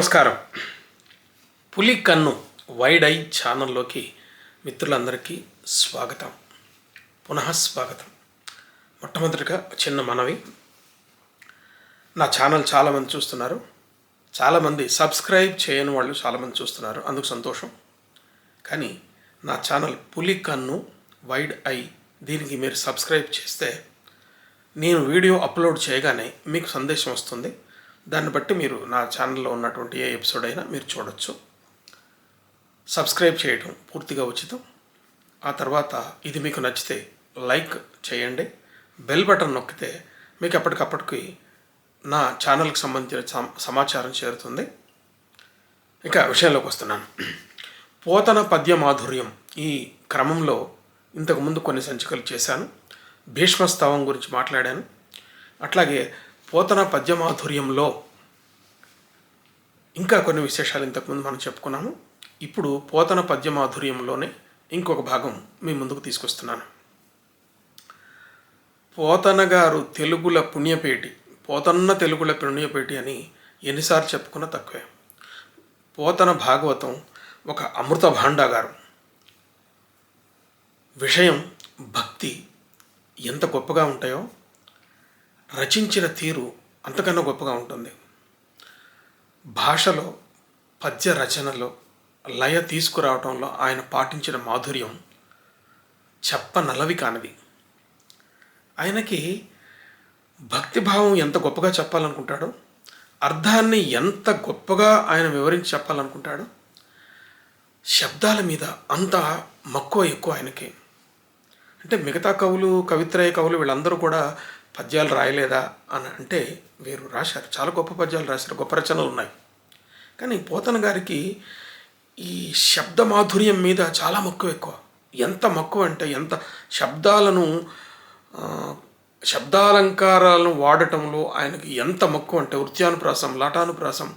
నమస్కారం. పులి కన్ను వైడ్ ఐ ఛానల్లోకి మిత్రులందరికీ స్వాగతం. పునః స్వాగతం. మొట్టమొదటిగా చిన్న మనవి. నా ఛానల్ చాలామంది చూస్తున్నారు. చాలామంది సబ్స్క్రైబ్ చేయని వాళ్ళు చాలామంది చూస్తున్నారు. అందుకు సంతోషం. కానీ నా ఛానల్ పులి కన్ను వైడ్ ఐ దీనికి మీరు సబ్స్క్రైబ్ చేస్తే నేను వీడియో అప్లోడ్ చేయగానే మీకు సందేశం వస్తుంది. దాన్ని బట్టి మీరు నా ఛానల్లో ఉన్నటువంటి ఏ ఎపిసోడ్ అయినా మీరు చూడొచ్చు. సబ్స్క్రైబ్ చేయడం పూర్తిగా ఉచితం. ఆ తర్వాత ఇది మీకు నచ్చితే లైక్ చేయండి. బెల్ బటన్ నొక్కితే మీకు ఎప్పటికప్పటికి నా ఛానల్కి సంబంధించిన సమాచారం చేరుతుంది. ఇక విషయంలోకి వస్తున్నాను. పోతన పద్య మాధుర్యం ఈ క్రమంలో ఇంతకుముందు కొన్ని సంచికలు చేశాను. భీష్మస్తవం గురించి మాట్లాడాను. అట్లాగే పోతన పద్యమాధుర్యంలో ఇంకా కొన్ని విశేషాలు ఇంతకుముందు మనం చెప్పుకున్నాము. ఇప్పుడు పోతన పద్యమాధుర్యంలోనే ఇంకొక భాగం మీ ముందుకు తీసుకొస్తున్నాను. పోతన గారు తెలుగుల పుణ్యపేటి పోతన్న తెలుగుల పుణ్యపేటి అని ఎన్నిసార్లు చెప్పుకున్నా తక్కువే. పోతన భాగవతం ఒక అమృత భాండాగారం విషయం భక్తి ఎంత గొప్పగా ఉంటాయో రచించిన తీరు అంతకన్నా గొప్పగా ఉంటుంది. భాషలో పద్య రచనలో లయ తీసుకురావటంలో ఆయన పాటించిన మాధుర్యం చెప్పనలవి కానిది. ఆయనకి భక్తిభావం ఎంత గొప్పగా చెప్పాలనుకుంటాడో అర్థాన్ని ఎంత గొప్పగా ఆయన వివరించి చెప్పాలనుకుంటాడో శబ్దాల మీద అంత మక్కువ ఎక్కువ ఆయనకి. అంటే మిగతా కవులు కవిత్రయ కవులు వీళ్ళందరూ కూడా పద్యాలు రాయలేదా అని అంటే వీరు రాశారు. చాలా గొప్ప పద్యాలు రాశారు. గొప్ప రచనలు ఉన్నాయి. కానీ పోతన గారికి ఈ శబ్ద మాధుర్యం మీద చాలా మక్కువ ఎక్కువ. ఎంత మక్కువ అంటే ఎంత శబ్దాలను శబ్దాలంకారాలను వాడటంలో ఆయనకి ఎంత మక్కువ అంటే వృత్యానుప్రాసం లాటానుప్రాసం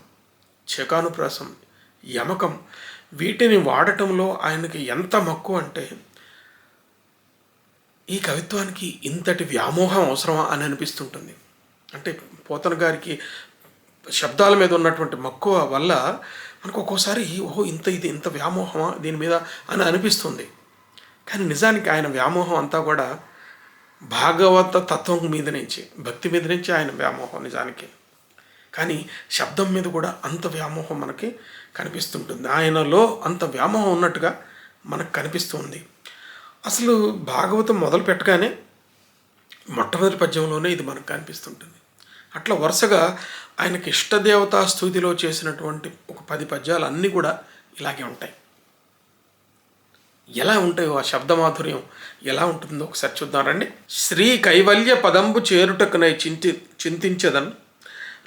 చకానుప్రాసం యమకం వీటిని వాడటంలో ఆయనకి ఎంత మక్కువ అంటే ఈ కవిత్వానికి ఇంతటి వ్యామోహం అవసరమా అని అనిపిస్తుంటుంది. అంటే పోతన గారికి శబ్దాల మీద ఉన్నటువంటి మక్కువ వల్ల మనకు ఒక్కోసారి ఓహో ఇంత ఇది ఇంత వ్యామోహమా దీని మీద అని అనిపిస్తుంది. కానీ నిజానికి ఆయన వ్యామోహం అంతా కూడా భాగవత తత్వం మీద నుంచి భక్తి మీద నుంచి ఆయన వ్యామోహం నిజానికి. కానీ శబ్దం మీద కూడా అంత వ్యామోహం మనకి కనిపిస్తుంటుంది. ఆయనలో అంత వ్యామోహం ఉన్నట్టుగా మనకు కనిపిస్తుంది. అసలు భాగవతం మొదలు పెట్టగానే మొట్టమొదటి పద్యంలోనే ఇది మనకు కనిపిస్తుంటుంది. అట్లా వరుసగా ఆయనకి ఇష్టదేవతా స్థుతిలో చేసినటువంటి ఒక పది పద్యాలు అన్నీ కూడా ఇలాగే ఉంటాయి. ఎలా ఉంటాయో ఆ శబ్దమాధుర్యం ఎలా ఉంటుందో ఒకసారి చూద్దాం రండి. శ్రీ కైవల్య పదంబు చేరుటకునై చింతి చింతించదన్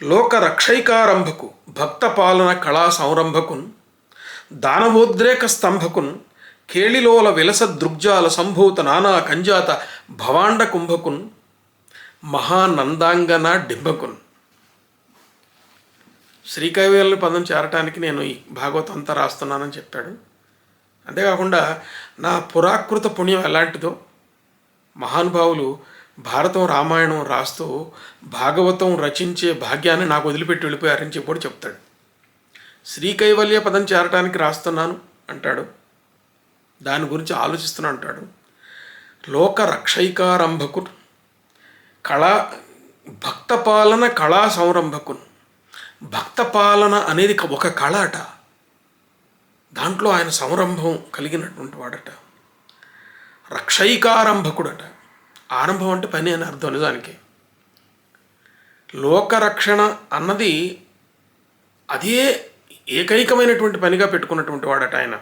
లోక రక్షైకారంభకు భక్త పాలన కళా సంరంభకున్ దానవోద్రేక స్తంభకున్ కేళిలోల విలస దృగ్జాల సంభూత నానా కంజాత భవాండ కుంభకున్ మహానందాంగన డింబకున్. శ్రీకైవేల పదం చేరటానికి నేను ఈ భాగవతం అంతా రాస్తున్నానని చెప్పాడు. అంతేకాకుండా నా పురాకృత పుణ్యం ఎలాంటిదో మహానుభావులు భారతం రామాయణం రాస్తూ భాగవతం రచించే భాగ్యాన్ని నాకు వదిలిపెట్టి వెళ్ళిపోయారని చెప్పి కూడా చెప్తాడు. శ్రీకైవల్య పదం చేరటానికి రాస్తున్నాను అంటాడు. దాని గురించి ఆలోచిస్తున్నా అంటాడు. లోక రక్షైకారంభకు కళా భక్తపాలన కళా సంరంభకున్. భక్తపాలన అనేది ఒక కళ అట దాంట్లో ఆయన సంరంభం కలిగినటువంటి వాడట. రక్షైకారంభకుడట. ఆరంభం అంటే పని అని అర్థం నిజానికి. లోకరక్షణ అన్నది అదే ఏకైకమైనటువంటి పనిగా పెట్టుకున్నటువంటి వాడట ఆయన.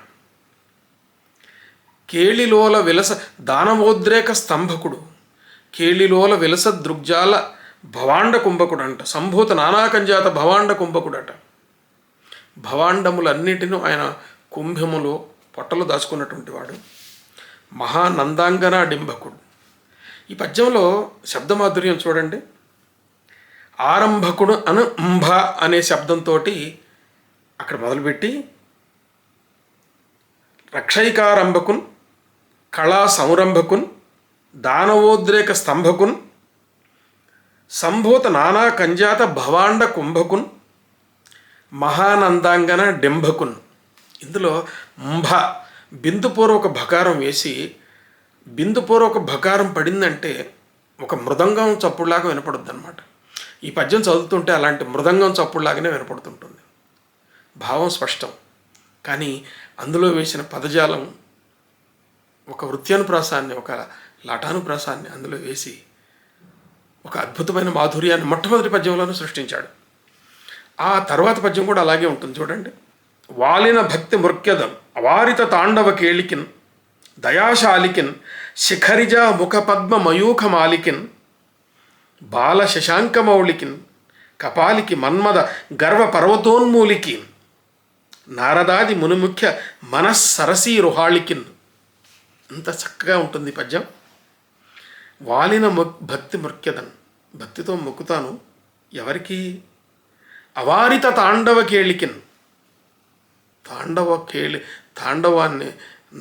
కేళిలోల విలస దానవోద్రేక స్తంభకుడు. కేళిలోల విలస దృగ్జాల భవాండ కుంభకుడు అంట సంభూత నానాకంజాత భవాండ కుంభకుడట. భవాండములన్నిటినూ ఆయన కుంభములో పొట్టలు దాచుకున్నటువంటి వాడు. మహానందాంగన డింభకుడు. ఈ పద్యంలో శబ్దమాధుర్యం చూడండి. ఆరంభకుడు అను అంభ అనే శబ్దంతో అక్కడ మొదలుపెట్టి రక్షైకారంభకున్ కళా సంరంభకున్ దానవోద్రేక స్తంభకున్ సంభూత నానా కంజాత భవాండ కుంభకున్ మహానందాంగన డెంభకున్. ఇందులోంభ బిందుపూర్వక భకారం వేసి బిందుపూర్వక భకారం పడిందంటే ఒక మృదంగం చప్పుడులాగా వినపడుద్ది అనమాట ఈ పద్యం చదువుతుంటే అలాంటి మృదంగం చప్పుడులాగానే వినపడుతుంటుంది. భావం స్పష్టం. కానీ అందులో వేసిన పదజాలం ఒక వృత్యానుప్రాసాన్ని ఒక లాటానుప్రాసాన్ని అందులో వేసి ఒక అద్భుతమైన మాధుర్యాన్ని మొట్టమొదటి పద్యంలోనూ సృష్టించాడు. ఆ తర్వాత పద్యం కూడా అలాగే ఉంటుంది చూడండి. వాలిన భక్తి మృక్యదం అవారిత తాండవ కేళికిన్ దయాశాలికిన్ శిఖరిజ ముఖ పద్మ మయూఖ మాలికిన్ బాల శశాంకమౌళికిన్ కపాలికి మన్మద గర్వ పర్వతోన్మూలికి నారదాది మునిముఖ్య మనస్సరసీ రుహాళికిన్ అంత చక్కగా ఉంటుంది పద్యం. వాలిన మొక్ భక్తి మృక్యదన్ భక్తితో మొక్కుతాను ఎవరికి? అవారిత తాండవ కేళికిన్. తాండవ కేళి తాండవాన్ని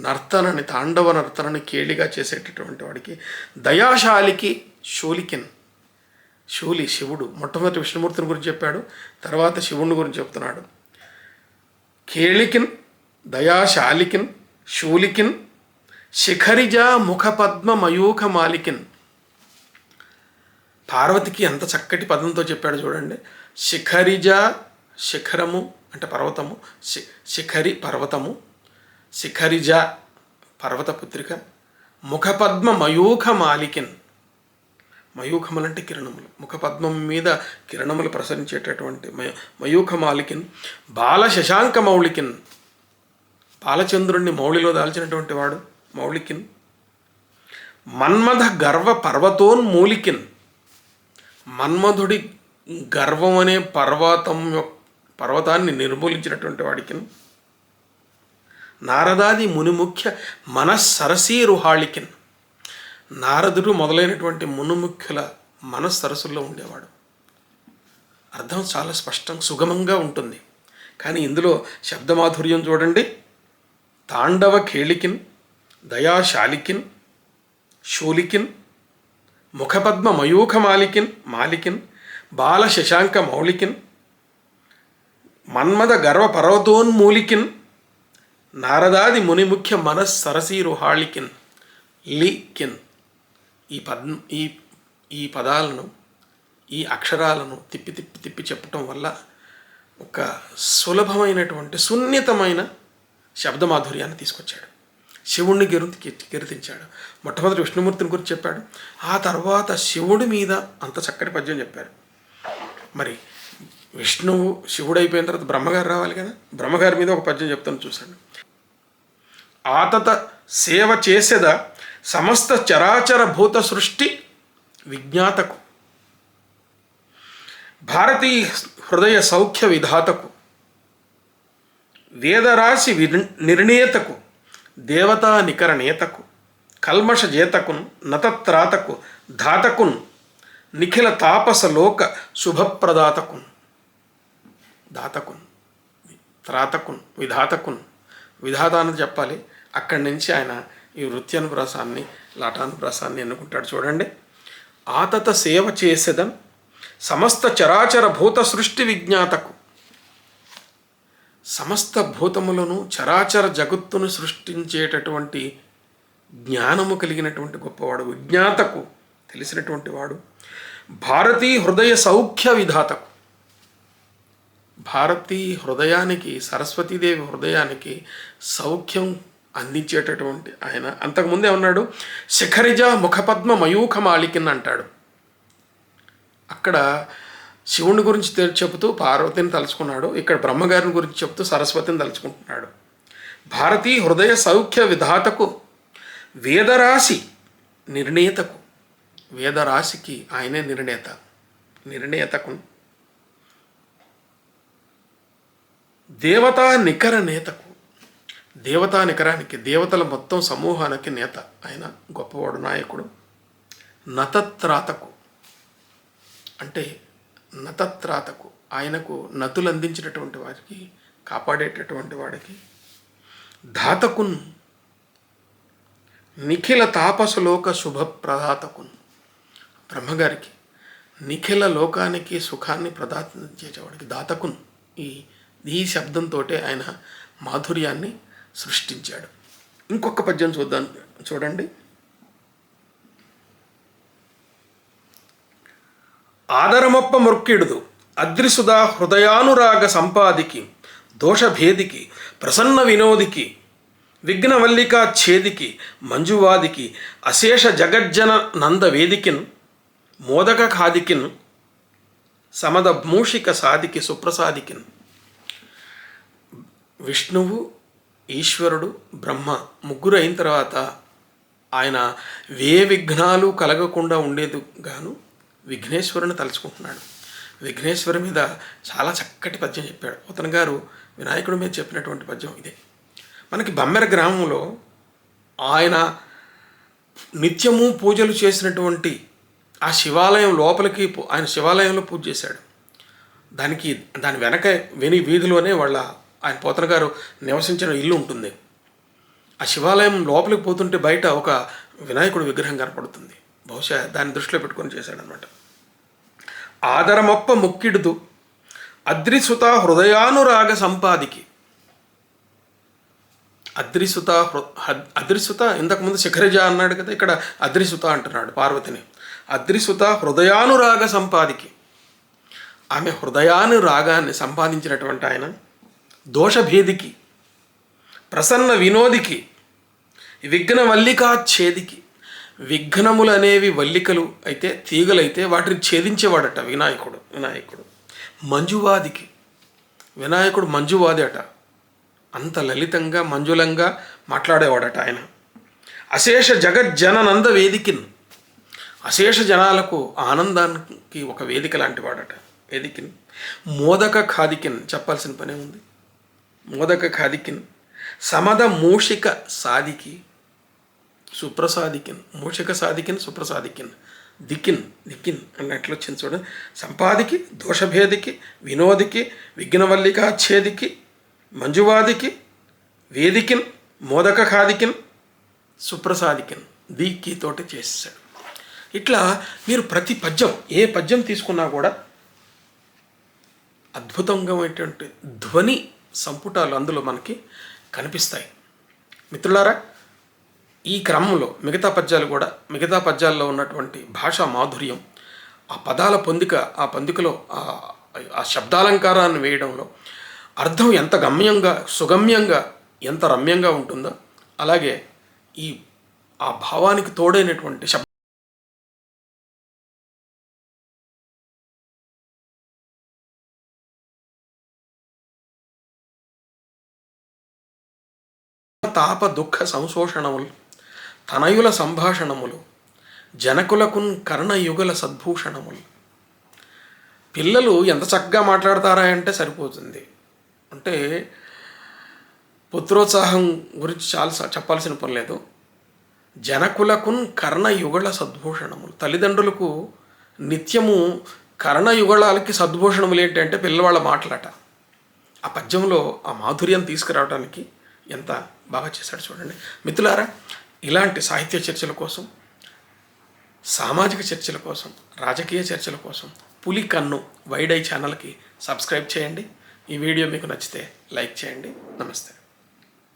నర్తనని తాండవ నర్తనని కేళిగా చేసేటటువంటి వాడికి దయాశాలికి శూలికిన్. శూలి శివుడు. మొట్టమొదటి విష్ణుమూర్తిని గురించి చెప్పాడు తర్వాత శివుని గురించి చెప్తున్నాడు. కేళికిన్ దయాశాలికిన్ శూలికిన్ శిఖరిజ ముఖపద్మ మయూఖ మాలికిన్. పార్వతికి ఎంత చక్కటి పదంతో చెప్పాడు చూడండి. శిఖరిజ శిఖరము అంటే పర్వతము శి శిఖరి పర్వతము శిఖరిజ పర్వత పుత్రిక ముఖపద్మ మయూఖ మాలికిన్. మయూఖములు అంటే కిరణములు. ముఖపద్మం మీద కిరణములు ప్రసరించేటటువంటి మయ మయూఖ మాలికిన్ బాల శశాంక మౌళికిన్. బాలచంద్రుణ్ణి మౌళిలో దాల్చినటువంటి వాడు. మౌళికిన్. మన్మథ గర్వ పర్వతోన్మూలికిన్ మన్మధుడి గర్వం అనే పర్వతం పర్వతాన్ని నిర్మూలించినటువంటి వాడికి నారదాది మునిముఖ్య మనస్సరసీ రుహాళికిన్. నారదుడు మొదలైనటువంటి మునుముఖ్యుల మనస్సరస్సుల్లో ఉండేవాడు. అర్థం చాలా స్పష్టం సుగమంగా ఉంటుంది. కానీ ఇందులో శబ్దమాధుర్యం చూడండి. తాండవ కేళికిన్ దయాశాలికిన్ శూలికిన్ ముఖపద్మ మయూఖ మాలికిన్ మాలికిన్ బాల శశాంక మౌలికిన్ మన్మద గర్వ పర్వతోన్మూలికిన్ నారదాది మునిముఖ్య మనస్సరసీరుహాళికిన్ లికిన్. ఈ పద్ ఈ ఈ పదాలను ఈ అక్షరాలను తిప్పి తిప్పి తిప్పి చెప్పటం వల్ల ఒక సులభమైనటువంటి సున్నితమైన శబ్దమాధుర్యాన్ని తీసుకొచ్చాడు. శివుణ్ణి గిరు కీర్తించాడు మొట్టమొదటి విష్ణుమూర్తిని గురించి చెప్పాడు. ఆ తర్వాత శివుడి మీద అంత చక్కటి పద్యం చెప్పారు. మరి విష్ణువు శివుడు అయిపోయిన తర్వాత బ్రహ్మగారు రావాలి కదా? బ్రహ్మగారి మీద ఒక పద్యం చెప్తాను చూశాను ఆతత సేవ చేసేద సమస్త చరాచర భూత సృష్టి విజ్ఞాతకు. భారతీయ హృదయ సౌఖ్య విధాతకు. వేదరాశి విర్- నిర్ణేతకు. దేవతా నికర నేతకు కల్మష జేతకున్ నతత్రాతకు ధాతకున్ నిఖిల తాపస లోక శుభప్రదాతకున్. దాతకున్ త్రాతకున్ విధాతకున్. విధాత అని చెప్పాలి. అక్కడి నుంచి ఆయన ఈ వృత్యానుప్రాసాన్ని లాటానుప్రాసాన్ని ఎన్నుకుంటాడు చూడండి. ఆతత సేవ చేసేదం సమస్త చరాచర భూత సృష్టి విజ్ఞాతకు సమస్త భూతములను చరాచర జగత్తును సృష్టించేటటువంటి జ్ఞానము కలిగినటువంటి గొప్పవాడు విజ్ఞాతకు తెలిసినటువంటి వాడు భారతీ హృదయ సౌఖ్య విధాతకు. భారతీ హృదయానికి సరస్వతీదేవి హృదయానికి సౌఖ్యం అందించేటటువంటి ఆయన. అంతకుముందే ఉన్నాడు శిఖరిజ ముఖపద్మ మయూఖ మాలికిన్ అంటాడు. అక్కడ శివుని గురించి చెబుతూ పార్వతిని తలుచుకున్నాడు. ఇక్కడ బ్రహ్మగారిని గురించి చెబుతూ సరస్వతిని తలుచుకుంటున్నాడు. భారతీ హృదయ సౌఖ్య విధాతకు వేదరాశి నిర్ణేతకు వేదరాశికి ఆయనే నిర్ణేత. నిర్ణేతకు. దేవతా నికర నేతకు. దేవతా నికరానికి దేవతల మొత్తం సమూహానికి నేత ఆయన గొప్పవాడు నాయకుడు. నతత్రాతకు. అంటే నతత్రాతకు ఆయనకు నతులు అందించినటువంటి వారికి కాపాడేటటువంటి వాడికి ధాతకున్ నిఖిల తాపసలోక శుభప్రదాతకున్ బ్రహ్మగారికి నిఖిల లోకానికి సుఖాన్ని ప్రదాతం చేసేవాడికి దాతకున్ ఈ ఈ శబ్దంతో ఆయన మాధుర్యాన్ని సృష్టించాడు. ఇంకొక పద్యం చూద్దాం చూడండి. ఆదరమొప్ప మృక్కిడుదు అద్రిసుధా హృదయానురాగ సంపాదికి దోషభేదికి ప్రసన్న వినోదికి విఘ్నవల్లికా ఛేదికి మంజువాదికి అశేష జగజ్జన నంద వేదికిన్ మోదక ఖాదికిన్ సమద మూషిక సాదికి సుప్రసాదికిన్. విష్ణువు ఈశ్వరుడు బ్రహ్మ ముగ్గురు అయిన తర్వాత ఆయన వే విఘ్నాలు కలగకుండా ఉండేది గాను విఘ్నేశ్వరుని తలుచుకుంటున్నాడు. విఘ్నేశ్వరు మీద చాలా చక్కటి పద్యం చెప్పాడు. అతను గారు వినాయకుడి మీద చెప్పినటువంటి పద్యం ఇదే. మనకి బమ్మెర గ్రామంలో ఆయన నిత్యము పూజలు చేసినటువంటి ఆ శివాలయం లోపలికి ఆయన శివాలయంలో పూజ చేశాడు. దానికి దాని వెనక వెని వీధిలోనే వాళ్ళ ఆయన పోతన గారు నివసించిన ఇల్లు ఉంటుంది. ఆ శివాలయం లోపలికి పోతుంటే బయట ఒక వినాయకుడి విగ్రహం కనపడుతుంది. బహుశా దాన్ని దృష్టిలో పెట్టుకొని చేశాడనమాట ఆదరమొప్ప ముక్కిడుదు అద్రిసుత హృదయానురాగ సంపాదికి. అద్రిసుత హృ- అద్రిసుత ఇంతకుముందు శిఖరిజ అన్నాడు కదా ఇక్కడ అద్రిసుత అంటున్నాడు పార్వతిని. అద్రిసుత హృదయానురాగ సంపాదికి. ఆమె హృదయానురాగాన్ని సంపాదించినటువంటి ఆయన దోషభేదికి ప్రసన్న వినోదికి విఘ్నవల్లికా ఛేదికి. విఘ్నములు అనేవి వల్లికలు అయితే తీగలైతే వాటిని ఛేదించేవాడట వినాయకుడు వినాయకుడు. మంజువాదికి వినాయకుడు మంజువాది అట అంత లలితంగా మంజులంగా మాట్లాడేవాడట ఆయన. అశేష జగజ్జననంద వేదికిన్. అశేష జనాలకు ఆనందానికి ఒక వేదిక లాంటి వాడట వేదికిన్. మోదక ఖాదికిన్ చెప్పాల్సిన పనే ఉంది. మోదక ఖాదికిన్. సమద మూషిక సాదికి. సుప్రసాదికిన్ మూషిక సాధికిన్ సుప్రసాదికిన్. దిక్కిన్ దిక్కిన్ అన్నట్లు వచ్చింది చూడండి సంపాదికి దోషభేదికి వినోదికి విఘ్నవల్లికాఛేదికి మంజువాదికి వేదికిన్ మోదక ఖాదికిన్ సుప్రసాదికిన్. దీక్కితోటి తోటి చేసేసాడు ఇట్లా మీరు ప్రతి పద్యం ఏ పద్యం తీసుకున్నా కూడా అద్భుతంగా ఉన్నటువంటి ధ్వని సంపుటాలు అందులో మనకి కనిపిస్తాయి. మిత్రులారా ఈ క్రమంలో మిగతా పద్యాలు కూడా మిగతా పద్యాల్లో ఉన్నటువంటి భాషా మాధుర్యం ఆ పదాల పొందిక ఆ పొందికలో ఆ- ఆ శబ్దాలంకారాన్ని వేయడంలో అర్థం ఎంత గమ్యంగా సుగమ్యంగా ఎంత రమ్యంగా ఉంటుందో అలాగే ఈ ఆ భావానికి తోడైనటువంటి శబ్ద తాప దుఃఖ సంశోషణములు తనయుల సంభాషణములు జనకులకున్ కర్ణయుగల సద్భూషణములు. పిల్లలు ఎంత చక్కగా మాట్లాడతారా అంటే సరిపోతుంది. అంటే పుత్రోత్సాహం గురించి చాలా చెప్పాల్సిన పని లేదు. జనకులకున్ కర్ణయుగళ సద్భూషణములు. తల్లిదండ్రులకు నిత్యము కర్ణయుగళాలకి సద్భూషణములు ఏంటంటే పిల్లవాళ్ళ మాటలట. ఆ పద్యంలో ఆ మాధుర్యం తీసుకురావడానికి ఎంత బాగా చేశాడు చూడండి. మిత్రులారా ఇలాంటి సాహిత్య చర్చల కోసం సామాజిక చర్చల కోసం రాజకీయ చర్చల కోసం పులి కన్ను వైడ్ ఐ ఛానల్కి సబ్స్క్రైబ్ చేయండి. ఈ వీడియో మీకు నచ్చితే లైక్ చేయండి. నమస్తే.